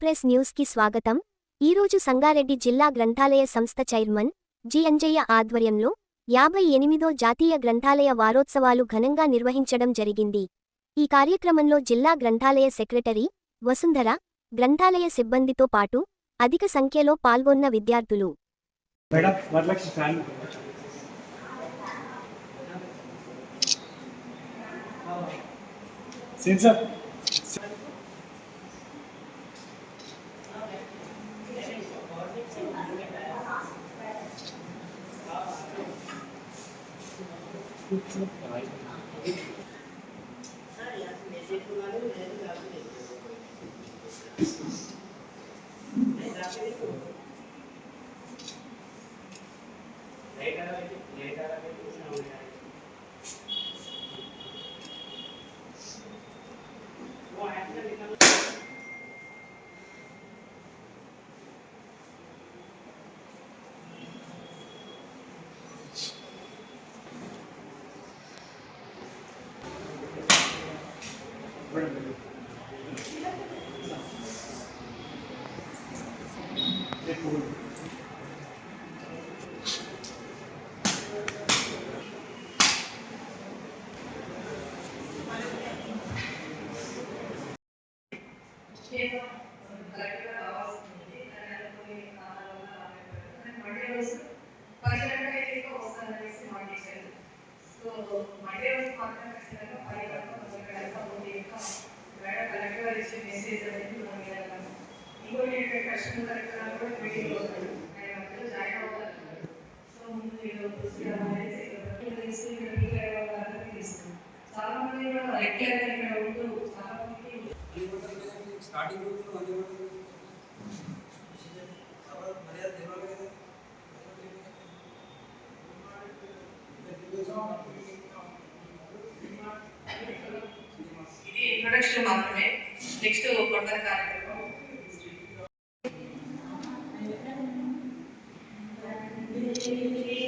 Express న్యూస్కి స్వాగతం ఈరోజు సంగారెడ్డి జిల్లా గ్రంథాలయ సంస్థ చైర్మన్ జి. అంజయ్య ఆధ్వర్యంలో యాభై ఎనిమిదో జాతీయ గ్రంథాలయ వారోత్సవాలు ఘనంగా నిర్వహించడం జరిగింది. ఈ కార్యక్రమంలో జిల్లా గ్రంథాలయ సెక్రటరీ వసుంధర గ్రంథాలయ సిబ్బందితో పాటు అధిక సంఖ్యలో పాల్గొన్న విద్యార్థులు. మేడం వరలక్ష్మి ఫ్యాన్ సెన్సార్ కలెక్టర్ రావాల్సింది కొన్ని కారణాల వల్ల రాలేకపోయారు మండే రోజు పదిహేను అయితే వస్తాననేసి మాట ఇచ్చారు సో మండే రోజు మాత్రం ఖచ్చితంగా పది గంటల పది గంటల ఉంది ఇంకా మేడం కలెక్టర్ గారు ఇచ్చే మెసేజ్ అనేది మనం వినగలం ఇంకోటి ఏంటంటే కస్టమర్ కలెక్టర్ గారు కూడా మీటింగ్ అవుతాడు ఆయన మధ్యలో జాయిన్ అవ్వాలన్నారు సో ముందు మీరు పుస్తకం అనేది తెలుసు ఇక్కడ మీకు వాళ్ళందరికీ తెలుసు చాలా మంది కూడా రెగ్యులర్ ఇక్కడ ఉంటూ చాలా మందికి స్టార్టింగ్ రోజుల్లో వంద మంది మర్యాద తెలియాలి కదా ఇది ఇంట్రొడక్షన్ మాత్రమే నెక్స్ట్ ఫర్దర్ కార్యక్రమం మరియు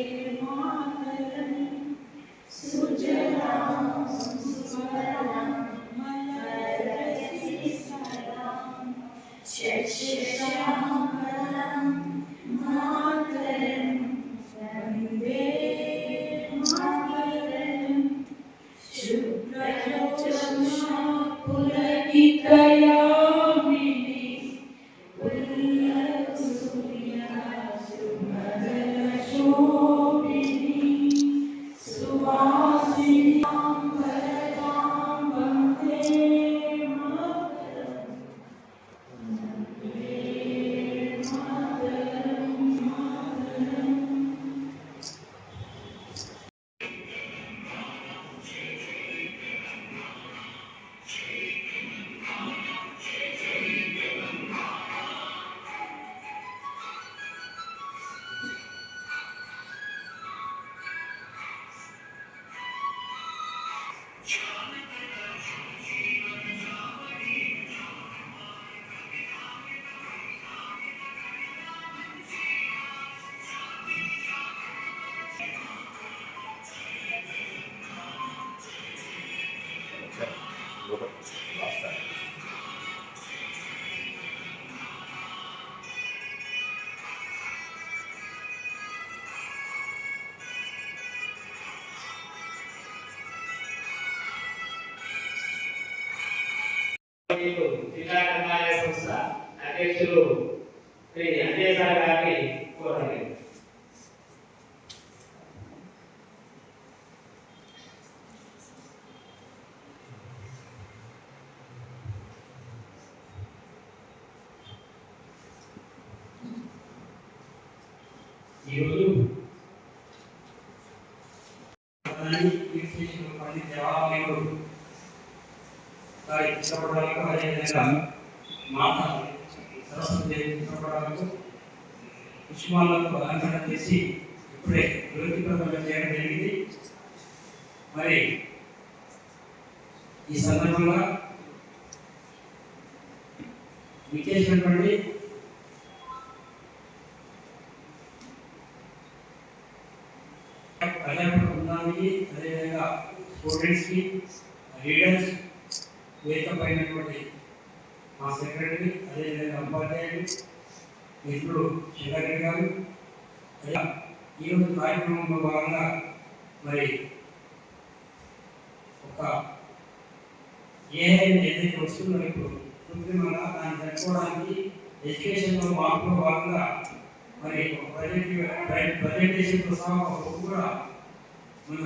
ఈరోజు దాన్ని అదేవిధంగా మాత సరస్వతి పుష్పాలకు అలంకరణ చేసి ఇప్పుడే జ్యోతి ప్రదర్శన చేయడం జరిగింది మరి ఈ సందర్భంగా విచ్చేసినటువంటి స్టూడెంట్స్కి రీడర్స్ వేదిక మా సెక్రటరీ అదేవిధంగా ఉపాధ్యాయులు మిత్రుడు శంకరెడ్డి గారు. అయ్యా ఈరోజు కార్యక్రమంలో భాగంగా మరి ఒక ఏఐ ఏదైతే వస్తుందో ఇప్పుడు కృత్రిమంగా దాన్ని తెలుసుకోవడానికి ఎడ్యుకేషన్లో మార్పులో భాగంగా మరి ఒక ప్రజెంట్ ప్రజెంటేషన్తో సహా ఒక కూడా మన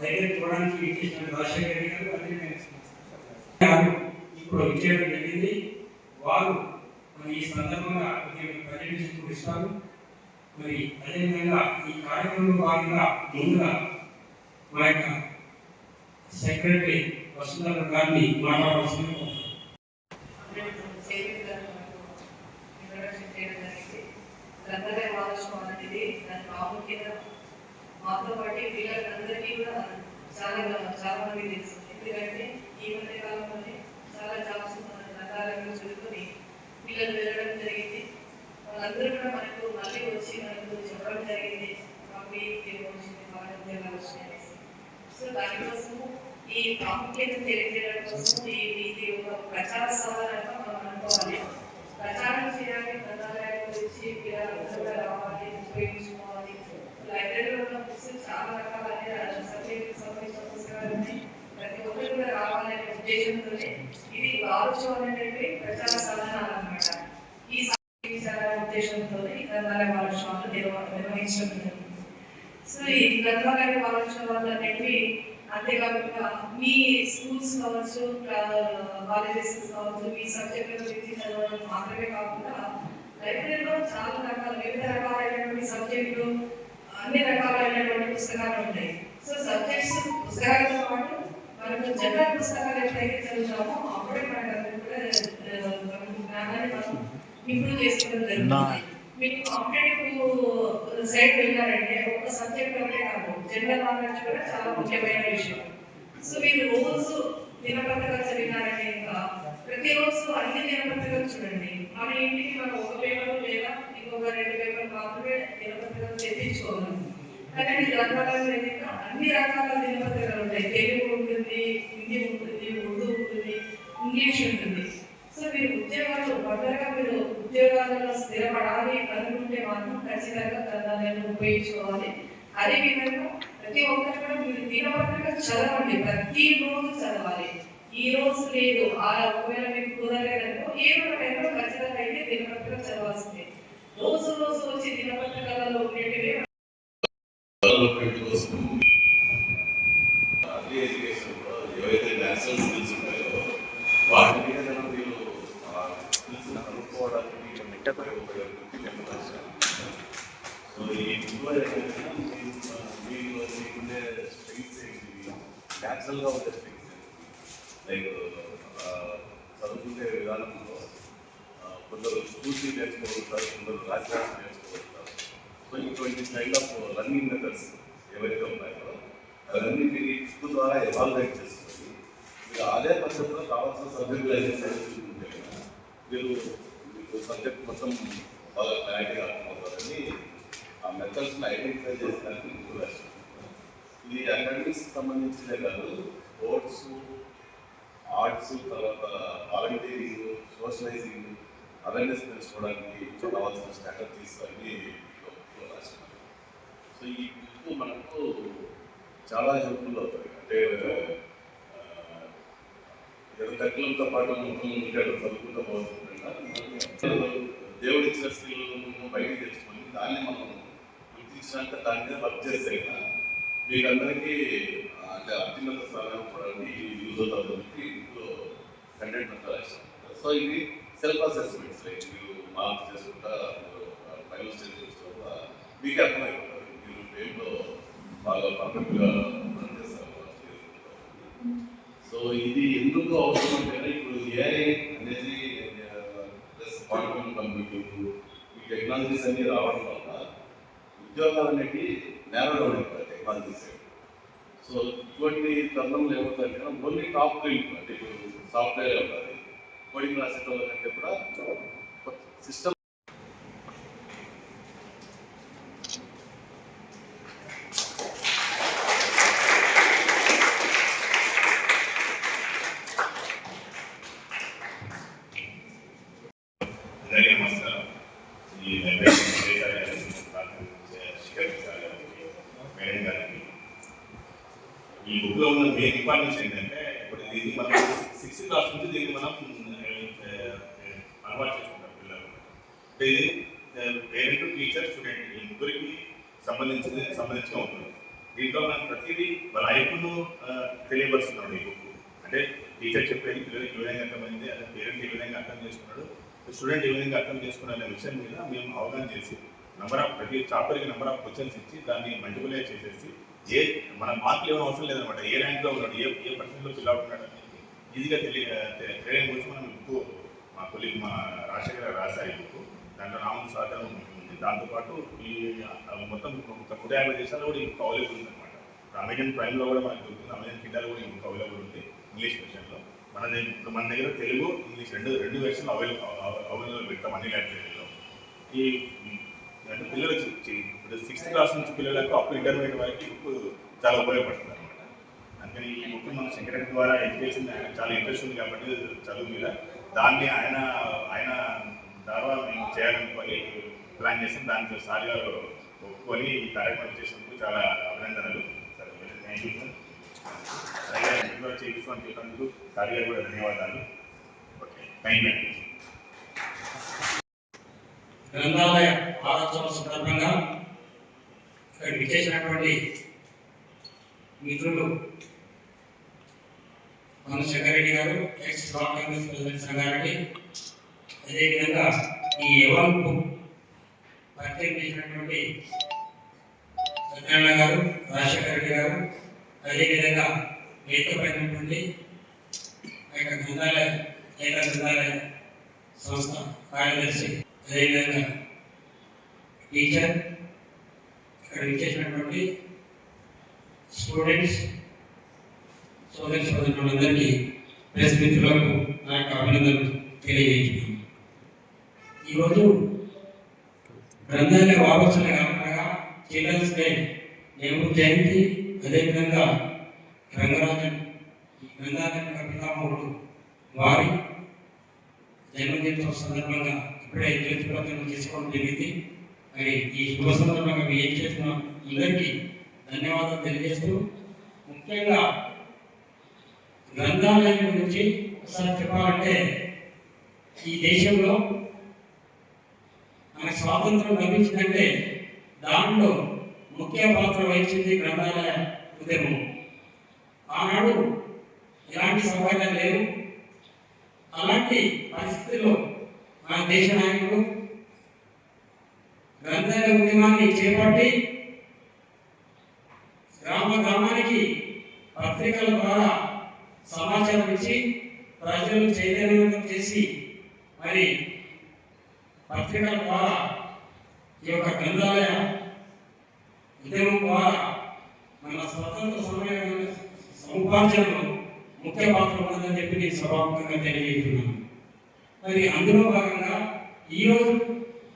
దగ్గర చూడడానికి ఇచ్చేసిన రాజశేఖర రెడ్డి గారు అదే ఇప్పుడు ఇచ్చేయడం జరిగింది. వారు మరి ఈ సందర్భంగా కొంచెం ప్రజెంటేషన్ చూపిస్తారు మరి అదేవిధంగా ఈ కార్యక్రమంలో భాగంగా ముందుగా మా యొక్క సెక్రటరీ వసుంధర గారిని మాట్లాడవలసింది గ్రంథాలయ వారోత్సవం అనేది దాని ప్రాముఖ్యత మాతో పాటు పిల్లలందరికీ కూడా చాలా చాలా మంది తెలుసు. ఎందుకంటే ఈ మధ్య కాలంలోనే చాలా జాబ్స్ మన చదువుకొని పిల్లలు వెళ్ళడం జరిగింది. వాళ్ళందరూ కూడా మనకు మళ్ళీ వచ్చి మనకు చెప్పడం జరిగింది మాకు ఈ ఉద్యోగం వచ్చింది బాగా ఉద్యోగాలు వచ్చినాయి సో దానికోసము ఈ ప్రాముఖ్యత తెలియజేయడం కోసం ఈ ఇది ఒక ప్రచార సవాలంగా మనం అనుకోవాలి ప్రచారం చేయాలి గ్రంథాలయాల గురించి పిల్లలందరూ కూడా రావాలి ఉపయోగించుకోవాలి లైబ్రరీలో ఉన్న బుక్స్ చాలా రకాల సబ్జెక్ట్ సంబంధించిన పుస్తకాలు ఉన్నాయి ప్రతి ఒక్కరు కూడా రావాలనే ఉద్దేశంతోనే ఇది ఆలోచన అనేటువంటి ప్రచార సాధనాలు అన్నమాట ఈ సాధించాలనే ఉద్దేశంతో ఈ గ్రంథాలయ వారోత్సవాలు నిర్వ- నిర్వహించడం సో ఈ గ్రంథాలయ వారోత్సవాలు అనేవి అంతేకాకుండా మీ స్కూల్స్ కావచ్చు కాలేజెస్ కావచ్చు మీ సబ్జెక్టుల గురించి చదవడం మాత్రమే కాకుండా లైబ్రరీలో చాలా రకాల వివిధ రకాలైనటువంటి సబ్జెక్టులు అన్ని రకాలైనటువంటి పుస్తకాలు ఉంటాయి. సో సబ్జెక్ట్స్ పుస్తకాలతో పాటు మనకు జనరల్ పుస్తకాలు ఎప్పుడైతే చదువుతామో అప్పుడే మనకు అందరికీ కూడా జ్ఞానాన్ని మనం ఇంప్రూవ్ చేసుకోవడం జరుగుతుంది. మీకు కాంపిటేటివ్ సైడ్ వెళ్ళారంటే ఒక సబ్జెక్ట్ ఒకటే కాదు జనరల్ నాలెడ్జ్ కూడా చాలా ముఖ్యమైన విషయం. సో మీరు రోజు దినపత్రికలు చదివినారంటే ఇంకా ప్రతిరోజు అన్ని దినపత్రికలు చూడండి. మన ఇంటికి మనం ఒక పేపర్ లేదా ఇంకొక రెండు పేపర్ మాత్రమే దినపత్రికలు తెప్పించుకోగలం కానీ మీ గ్రంథాలయంలో ఏంటంటే అన్ని రకాల దినపత్రికలు ఉంటాయి. తెలుగు ఉంటుంది హిందీ ఉంటుంది ఉర్దూ ఉంటుంది ఇంగ్లీష్ ఉంటుంది. సో మీరు ఉద్యోగాలు భద్రంగా మీరు ఉద్యోగాలలో స్థిరపడాలి అనుకుంటే మాత్రం ఖచ్చితంగా గ్రంథాలయాన్ని ఉపయోగించుకోవాలి. అదేవిధంగా ప్రతి ఒక్కరు కూడా మీరు దినపత్రిక చదవండి. ప్రతి రోజు చదవాలి. ఈ రోజు లేదు ఆ ఒకవేళ మీకు కుదరలేదనుకో ఏదో ఒక టైంలో ఖచ్చితంగా అయితే దినపత్రిక చదవాల్సిందే. రోజు రోజు వచ్చి దినపత్రికలలో ఉండేటివి డెవలప్మెంట్ కోసం అగ్రి ఎడ్యుకేషన్లో ఏవైతే నేషనల్ స్కిల్స్ ఉంటాయో వాటి మీద మనం వీళ్ళు ఆ స్కిల్స్ కనుక్కోవడానికి ఉపయోగపడే సో ఈ ఇంట్లో ఏంటంటే మీరు మీకుండే స్ట్రెంగ్స్ ఏంటి న్యాచురల్గా ఉండే స్ట్రెంగ్స్ లైక్ చదువుకునే విధానంలో కొందరు చూసి నేర్చుకోగలుగుతారు కొందరు రాసి నేర్చుకోగలుగుతారు సో ఇటువంటి స్టైల్ ఆఫ్ రన్నింగ్ మెథడ్స్ ఏవైతే ఉన్నాయో అవన్నీ మీరు ఈ బుక్ ద్వారా ఎవాల్యుయేట్ చేసుకొని మీరు అదే పద్ధతిలో కావాల్సిన సబ్జెక్ట్ అయితే మీరు సబ్జెక్ట్ మొత్తం బాగా క్లారిటీగా అర్థమవుతుందని ఆ మెథడ్స్ని ఐడెంటిఫై చేసేదానికి బుక్ రాశాను. ఇది అకాడమిక్స్ సంబంధించినే కాదు స్పోర్ట్స్ ఆర్ట్స్ తర్వాత వాలంటీరింగ్ సోషలైజింగ్ అవేర్నెస్ పెంచుకోవడానికి కావాల్సిన స్ట్రాటజీస్ అన్ని రాశాను. రాసినారు సో ఈ బుక్ మనకు చాలా హెల్ప్ఫుల్ అవుతుంది అంటే ఆ, తక్కువతో పాటు మొత్తం చదువుకుంటూ పోతుంది దేవుడు ఇచ్చిన స్కిల్ బయటకు తెచ్చుకొని దాన్ని మనం గుర్తించినాక దాని మీద వర్క్ చేస్తే కదా మీకు అందరికీ అంటే అత్యున్నత స్థానం చూడడానికి యూజ్ అవుతుంది ఇంట్లో కంటెంట్ అంతా రాశాను సో ఇది సెల్ఫ్ అసెస్మెంట్స్ లైక్ మీరు మార్క్స్ చేసుకుంటా ఫైనల్ స్టేజ్ చేసుకుంటా మీకు అర్థమైపోతుంది. మీరు ఏంటో బాగా పర్ఫెక్ట్గా సో ఇది ఎందుకు అవసరం అంటే ఇప్పుడు ఏఐ అనేది ప్లస్ కంప్యూటర్ కంప్యూటింగ్ ఈ టెక్నాలజీస్ అన్ని రావడం వల్ల ఉద్యోగాలు అనేవి నేరో డౌన్ టెక్నాలజీస్ సో ఇటువంటి తరుణంలో ఏమవుతాయంటే ఓన్లీ టాప్ ఫీల్డ్ అంటే ఇప్పుడు సాఫ్ట్వేర్ ఉంటుంది కోడింగ్ రాసేటోళ్ళ కంటే కూడా సిస్టమ్ ఈ బుక్లో ఉన్న మెయిన్ ఇంపార్టెన్స్ ఏంటంటే ఇప్పుడు దీన్ని మనం సిక్స్త్ క్లాస్ నుంచి దీన్ని మనం అలవాటు చేసుకుంటాం పిల్లలు ఇది పేరెంట్ టీచర్ స్టూడెంట్ ఈ ముగ్గురికి సంబంధించిన సంబంధించిన ఉంటుంది దీంట్లో మనం ప్రతిదీ వాళ్ళ ఐపును తెలియపరుస్తున్నాడు ఈ బుక్ అంటే టీచర్ చెప్పేది పిల్లలకి ఏ విధంగా అర్థమైంది అదే పేరెంట్ ఏ విధంగా అర్థం చేసుకున్నాడు స్టూడెంట్ ఏ విధంగా అర్థం చేసుకునే విషయం మీద మేము అవగాహన చేసి నెంబర్ ఆఫ్ ప్రతి చాప్టర్కి నెంబర్ ఆఫ్ క్వశ్చన్స్ ఇచ్చి దాన్ని మల్టిపులైజ్ చేసేసి ఏ మన మార్కులు ఏమైనా అవసరం లేదనమాట. ఏ ర్యాంక్లో ఉన్నాడు ఏ ఏ పర్సెంట్లో ఫిల్ అవుతున్నాడు అనేది ఈజీగా తెలియ తెలియడం గురించి మనం ఎక్కువ మా కొలిగ్ మా రాజశేఖర రాశారు ఈ బుక్ దాంట్లో నామం సహకారం ఉంటుంది. దాంతోపాటు ఈ మొత్తం ఒక నూట యాభై దేశాల్లో కూడా ఇంకొక అవైలబుల్ ఉంది అనమాట అమెజాన్ ప్రైమ్లో కూడా మనకు దొరుకుతుంది. అమెజాన్ కిండాలో కూడా ఇంకొక అవైలబుల్ ఉంది. ఇంగ్లీష్ విషయంలో మన దగ్గర మన దగ్గర తెలుగు ఇంగ్లీష్ రెండు రెండు వెర్షన్లు అవైలబుల్ అవైలబుల్ పెడతాం అన్ని లాంగ్వేజ్లో ఈ అంటే పిల్లలు ఇప్పుడు సిక్స్త్ క్లాస్ నుంచి పిల్లలకు అప్పుడు ఇంటర్మీడియట్ వరకు చాలా ఉపయోగపడుతుంది అనమాట అందుకని ఈ బుక్ మన సెక్రటరీ ద్వారా ఎడ్యుకేషన్ ఆయన చాలా ఇంట్రెస్ట్ ఉంది కాబట్టి చదువు మీద దాన్ని ఆయన ఆయన ద్వారా మేము చేయాలనుకొని ప్లాన్ చేసాం. దాంట్లో సార్ గారు ఒప్పుకొని ఈ కార్యక్రమం చేసినందుకు చాలా అభినందనలు. Thank you sir. కూడా చెప్పినందుకు సార్ గారు కూడా ధన్యవాదాలు. ఓకే థ్యాంక్ యూ గ్రంథాలయ వారోత్సవం సందర్భంగా ఇక్కడ విచ్చేసినటువంటి మిత్రులు మన శంకరెడ్డి గారు ex block Congress president Sangareddy. అదేవిధంగా ఈ ఎవరం పరిచయం చేసినటువంటి సత్యనారాయణ గారు రాజశేఖర రెడ్డి గారు అదేవిధంగా నేతపడినటువంటి ఆ యొక్క గ్రంథాలయ ఏక గ్రంథాలయ సంస్థ కార్యదర్శి అదేవిధంగా టీచర్ ఇక్కడ ఇచ్చేసినటువంటి స్టూడెంట్స్ సోదరి సోదరులందరికీ ప్రెస్ మిత్రులకు నా యొక్క అభినందనలు తెలియజేస్తున్నాను. ఈరోజు గ్రంథాలయ వారోత్సవం కాకుండా చిల్డ్రన్స్ డే నెహ్రూ జయంతి అదేవిధంగా రంగరాజన్ గ్రంథాలయం యొక్క పితామహుడు వారి జన్మదినోత్సవ సందర్భంగా ఇప్పుడే జ్యోతి ప్రకటన చేసుకోవడం జరిగింది. మరి ఈ శుభ సందర్భంగా మీరు ఏం చేసిన అందరికీ ధన్యవాదాలు తెలియజేస్తూ ముఖ్యంగా గ్రంథాలయం గురించి ఒకసారి చెప్పాలంటే ఈ దేశంలో మనకు స్వాతంత్రం లభించిందంటే దాంట్లో ముఖ్య పాత్ర వహించింది గ్రంథాలయం. ఉదయం ఆనాడు ఎలాంటి సౌకర్యాలు లేవు అలాంటి పరిస్థితుల్లో మన దేశ నాయకుడు గ్రంథాలయ ఉద్యమాన్ని చేపట్టి గ్రామ గ్రామానికి పత్రికల ద్వారా సమాచారం ఇచ్చి ప్రజలు చైతన్యవంతం చేసి మరి పత్రికల ద్వారా ఈ యొక్క గ్రంథాలయ ఉద్యమం ద్వారా మన స్వతంత్ర సమయ సముపార్జనలో ముఖ్య పాత్ర ఉన్నదని చెప్పి నేను సభాముఖంగా తెలియజేస్తున్నాను. మరి అందులో భాగంగా ఈరోజు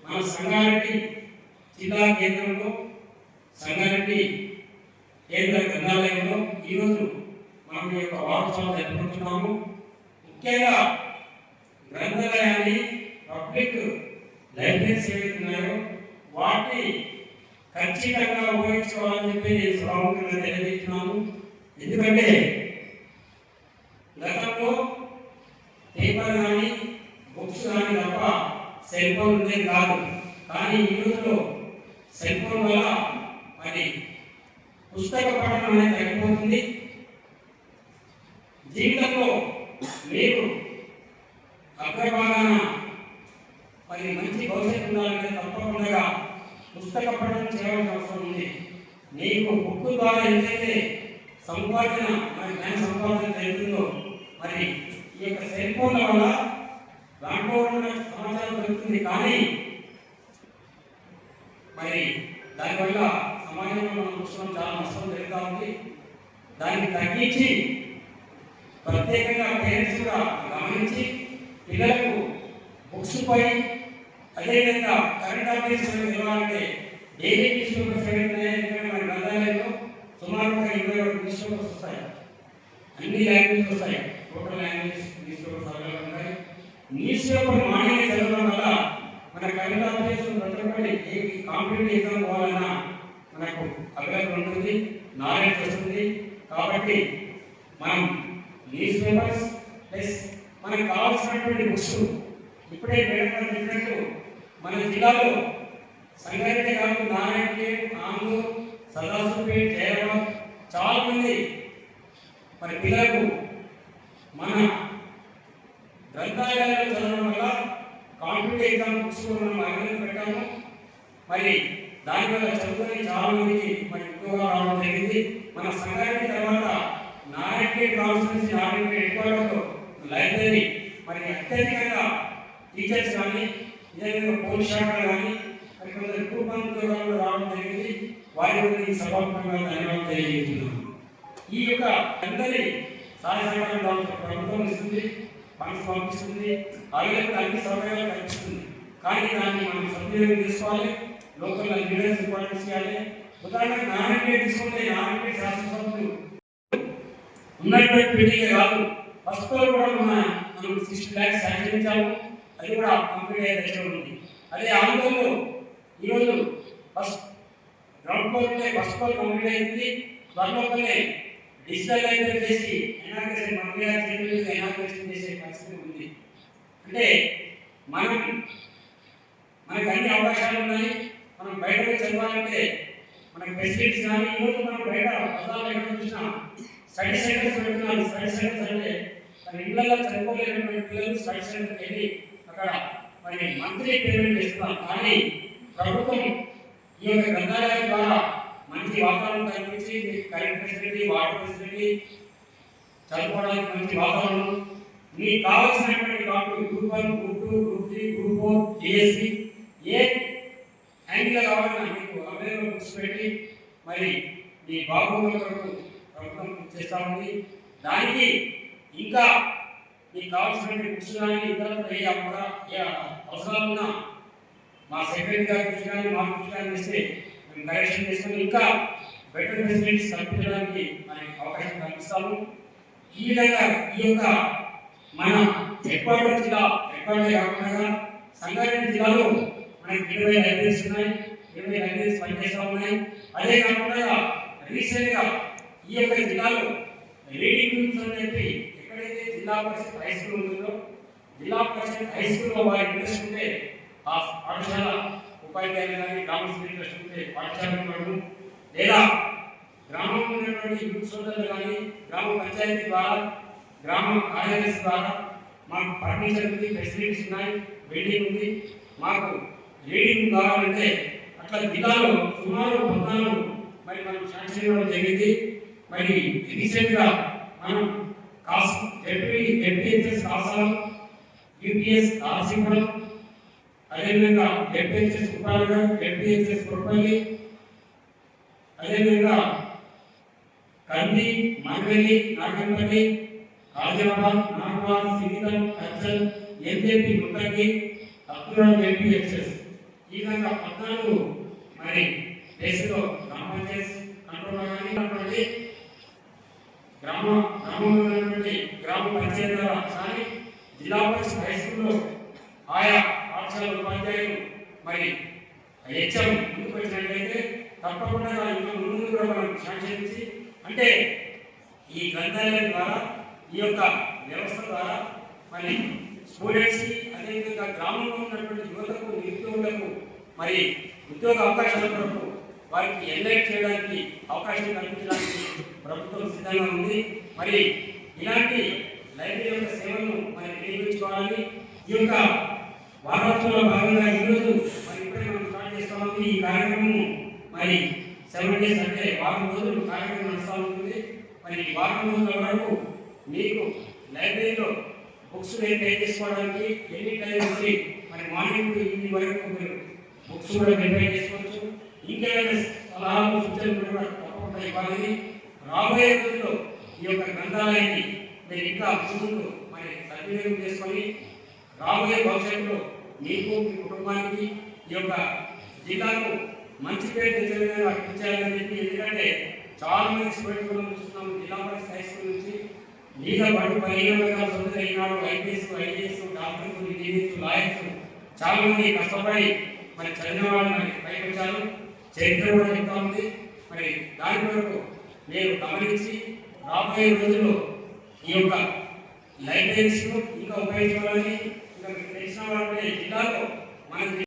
మన సంగారెడ్డి జిల్లా కేంద్రంలో సంగారెడ్డి కేంద్ర గ్రంథాలయంలో ఈరోజు మనం యొక్క వారోత్సవం జరుపుకుంటున్నాము. ముఖ్యంగా గ్రంథాలయాన్ని పబ్లిక్ లైబ్రరీస్ ఏవైతే ఉన్నాయో వాటిని ఖచ్చితంగా ఉపయోగించుకోవాలని చెప్పి నేను సభాముఖంగా తెలియజేస్తున్నాను. ఎందుకంటే గతంలో పేపర్ కానీ బుక్స్ కానీ తప్ప సెల్ ఫోన్ ఉండేది కాదు. కానీ ఈ రోజులో సెల్ ఫోన్ వల్ల మరి పుస్తక పఠనం అనేది తగ్గిపోతుంది. జీవితంలో మీరు అగ్రభాగాన మరి మంచి భవిష్యత్తు ఉండాలంటే తప్పకుండా పుస్తక పఠనం చేయాల్సిన అవసరం ఉంది. నీకు బుక్ ద్వారా ఏదైతే సంపాదన మరి జ్ఞాన సంపాదన జరుగుతుందో మరి ఈ యొక్క సెల్ ఫోన్ల వల్ల దాంట్లో ఉన్న సమాచారం దొరుకుతుంది. కానీ మరి దానివల్ల సమాజంలో మనం చూస్తున్నాం చాలా నష్టం జరుగుతూ ఉంది. దాన్ని తగ్గించి ప్రత్యేకంగా పేరెంట్స్ కూడా గమనించి పిల్లలకు బుక్స్ పై అదేవిధంగా కరెంట్ అఫైర్స్ నిలవాలంటే డైలీ న్యూస్ పేపర్స్ మన గ్రంథాలయంలో సుమారు ఒక ఇరవై ఒకటి న్యూస్ పేపర్స్ వస్తాయి. అన్ని లాంగ్వేజ్ వస్తాయి. Total language newspapers available ఉన్నాయి న్యూస్ పేపర్ మార్నింగ్ చదవడం వల్ల మన కరెంట్ అఫైర్స్ ప్రతి ఒక్కటి ఏ కాంపిటేటివ్ ఎగ్జామ్ పోవాలన్నా మనకు అవైలబుల్ ఉంటుంది నాలెడ్జ్ వస్తుంది. కాబట్టి మనం న్యూస్ పేపర్స్ ప్లస్ మనకు కావాల్సినటువంటి బుక్స్ ఇప్పుడే మేడం గారు చెప్పినట్టు మన జిల్లాలో సంగారెడ్డి కాదు నారాయణపేట్ ఆంధ్ర సదాశివపేట్ జయరాబాద్ చాలామంది మరి పిల్లలకు మన గ్రంథాలయాల్లో చదవడం వల్ల కాంపిటేటివ్ ఎగ్జామ్ బుక్స్ మనం అవైలబుల్ పెట్టాము. మరి దానివల్ల చదువుకొని చాలామందికి మరి ఎక్కువగా రావడం జరిగింది. మన సంగారెడ్డి తర్వాత నారాయణపేట కాన్స్టిట్యూన్సీ నారాయణపేట ఎక్కువలో లైబ్రరీ మరి అత్యధికంగా టీచర్స్ కానీ ఇదేవిధంగా పోలీస్ శాఖలు కానీ మరి కొందరు రావడం జరిగింది. వారి గురించి సభాత్మకంగా ధన్యవాదాలు తెలియజేస్తున్నాను. ఈ యొక్క అందరి సహాయ సహకారం దాంట్లో ప్రభుత్వం ఇస్తుంది మనసు పంపిస్తుంది అలాగే అన్ని సౌకర్యాలు కల్పిస్తుంది. కానీ దాన్ని మనం సద్వినియోగం తీసుకోవాలి లోకల్ లీడర్స్ ఇంపార్టెన్స్ చేయాలి. ఉదాహరణకు నారాయణపేట తీసుకుంటే నారాయణపేట శాసనసభ్యులు ఉన్నటువంటి మీటింగ్ కాదు ఫస్ట్ ఫ్లోర్ కూడా మన మనం సిక్స్టీ ల్యాక్స్ శాంక్షన్ అది కూడా కంప్లీట్ అయ్యే దశలో ఉంది అదే ఆంధ్రంలో ఈరోజు ఫస్ట్ గ్రౌండ్ ఫ్లోర్ ఉంటే ఫస్ట్ ఫ్లోర్ కంప్లీట్ అయింది త్వరలోనే డిజిటల్ లైబ్రరీ చేసి ఎనాగ్రేషన్ మంత్రి గారి ఎనాగ్రేషన్ చేసే పరిస్థితి ఉంది. అంటే మనం మనకు అన్ని అవకాశాలు ఉన్నాయి మనం బయటకు చదవాలంటే మనకి ఫెసిలిటీస్ కానీ ఈరోజు మనం బయట పదాలు ఎక్కడ చూసినా స్టడీ సెంటర్స్ పెడుతున్నారు. స్టడీ సెంటర్స్ అంటే మరి ఇళ్ళల్లో చదువుకోలేనటువంటి పిల్లలు స్టడీ సెంటర్కి వెళ్ళి అక్కడ మరి మంత్లీ పేమెంట్ ఇస్తున్నాం కానీ ప్రభుత్వం ఈ యొక్క గ్రంథాలయం ద్వారా మంచి వాతావరణం కల్పించి కరెంట్ ఫెసిలిటీ వాటర్ ఫెసిలిటీ చదువుకోవడానికి మంచి వాతావరణం. మీకు కావాల్సినటువంటి కాబట్టి group one group two group three group four DSC ఏ హ్యాంగిల్ కావాలన్నా మీకు అవైలబుల్ బుక్స్ పెట్టి మరి మీ బాగోగుల కొరకు ప్రభుత్వం చేస్తా ఉంది. దానికి ఇంకా మీకు కావాల్సినటువంటి బుక్స్ కానీ ఇతర ఏ అవసరాలు ఉన్నా మా సెక్రటరీ గారి దృష్టి కానీ మా దృష్టి కానీ ఇస్తే మేము కరెక్షన్ చేసుకొని ఇంకా బెటర్ ఫెసిలిటీస్ కల్పించడానికి మనకి అవకాశం కల్పిస్తాము. ఈ విధంగా ఈ యొక్క మన హెడ్క్వార్టర్ జిల్లా హెడ్క్వార్టర్ కాకుండా సంగారెడ్డి జిల్లాలో మనకి ఇరవై లైబ్రరీస్ ఉన్నాయి. ఇరవై లైబ్రరీస్ పనిచేస్తూ ఉన్నాయి. అదే కాకుండా రీసెంట్గా ఈ యొక్క జిల్లాలో రీడింగ్ రూమ్స్ అని చెప్పి జిల్లా పరిషత్ హై స్కూల్ ఉంటుందో జిల్లా పరిషత్ హై స్కూల్లో వారి ఇంట్రెస్ట్ ఉంటే ఆ పాఠశాల ఉపాధ్యాయులు కానీ గ్రామ ఇంట్రెస్ట్ ఉంటే పాఠశాల లేదా గ్రామంలో ఉన్నటువంటి యూత్ సోదరులు కానీ గ్రామ పంచాయతీ ద్వారా గ్రామ కార్యదర్శి ద్వారా మాకు ఫర్నిచర్ ఉంది ఫెసిలిటీస్ ఉన్నాయి బిల్డింగ్ ఉంది. మాకు రీడింగ్ కావాలంటే అట్లా జిల్లాలో సుమారు పద్నాలుగు మరి మనం శాంక్షన్ ఇవ్వడం జరిగింది. మరి రీసెంట్గా మనం cos ZP ZPHS Kasalu UPS Kasipuram అదేవిధంగా జడ్పీహెచ్ఎస్ కుప్పాలగర్ జడ్పీహెచ్ఎస్ కుప్పల్లి అదేవిధంగా కంది మంగళి నాగంపల్లి ఆదిలాబాద్ నాగవాడ్ సిరితం కచ్చల్ ఎన్జేపీ ముట్టంగి అబ్దుల్ ఎంపీహెచ్ఎస్ ఈ విధంగా పద్నాలుగు మరి దేశంలో గ్రామ చేసి కంట్రోల్ కానీ గ్రామం గ్రామంలో ఉన్నటువంటి గ్రామ పంచాయతీ ద్వారా కానీ జిల్లా పరిషత్ హై స్కూల్లో ఆయా పాఠశాల ఉపాధ్యాయులు మరి హెచ్ఎం ముందుకు వచ్చినట్లయితే తప్పకుండా ఇంకా ముందు కూడా మనం అంటే ఈ గ్రంథాలయం ద్వారా ఈ యొక్క వ్యవస్థ ద్వారా మరి స్టూడెంట్స్కి అదేవిధంగా గ్రామంలో ఉన్నటువంటి యువతకు నిరుద్యోగులకు మరి ఉద్యోగ అవకాశాల కొరకు వారికి ఎన్లైట్ చేయడానికి అవకాశం కల్పించడానికి ప్రభుత్వం సిద్ధంగా ఉంది. మరి ఇలాంటి లైబ్రరీ యొక్క సేవలను మరి వినియోగించుకోవాలని ఈ యొక్క వారోత్సవంలో భాగంగా ఈరోజు మరి ఇప్పుడే మనం స్టార్ట్ చేస్తామని ఈ కార్యక్రమం మరి సెవెన్ డేస్ అంటే వారం రోజులు కార్యక్రమం నడుస్తూ ఉంటుంది. మరి ఈ వారం రోజుల వరకు మీకు లైబ్రరీలో బుక్స్ మెయింటైన్ చేసుకోవడానికి ఎన్ని టైం ఉంది మరి మార్నింగ్ ఈవినింగ్ వరకు మీరు బుక్స్ కూడా మెయింటైన్ చేసుకోవాలి ఇంకేమైనా సలహాలు సూచనలు కూడా తప్పకుండా ఇవ్వాలని రాబోయే రోజుల్లో ఈ యొక్క గ్రంథాలయాన్ని మీరు ఇంకా ముందు మరి సద్వినియోగం చేసుకొని రాబోయే భవిష్యత్తులో మీకు మీ కుటుంబానికి ఈ యొక్క జిల్లాకు మంచి పేరు తెచ్చే విధంగా అర్పించాలని చెప్పి ఎందుకంటే చాలా మంది స్టూడెంట్స్ మనం చూస్తున్నాము జిల్లా పరిస్థితి హై స్కూల్ నుంచి మీద బడు పదిహేను రకాల సొంత ఈనాడు IPS IAS doctors engineers lawyers చాలా మంది కష్టపడి మరి చదివిన వాళ్ళు మరి పైకి వచ్చారు. చరిత్ర కూడా చెప్తా ఉంది. మరి దాని కొరకు మీరు గమనించి రాబోయే రోజుల్లో ఈ యొక్క లైబ్రరీస్ ఇంకా ఉపయోగించాలని ఇంకా మీకు తెలిసిన వాళ్ళని జిల్లాలో మనకి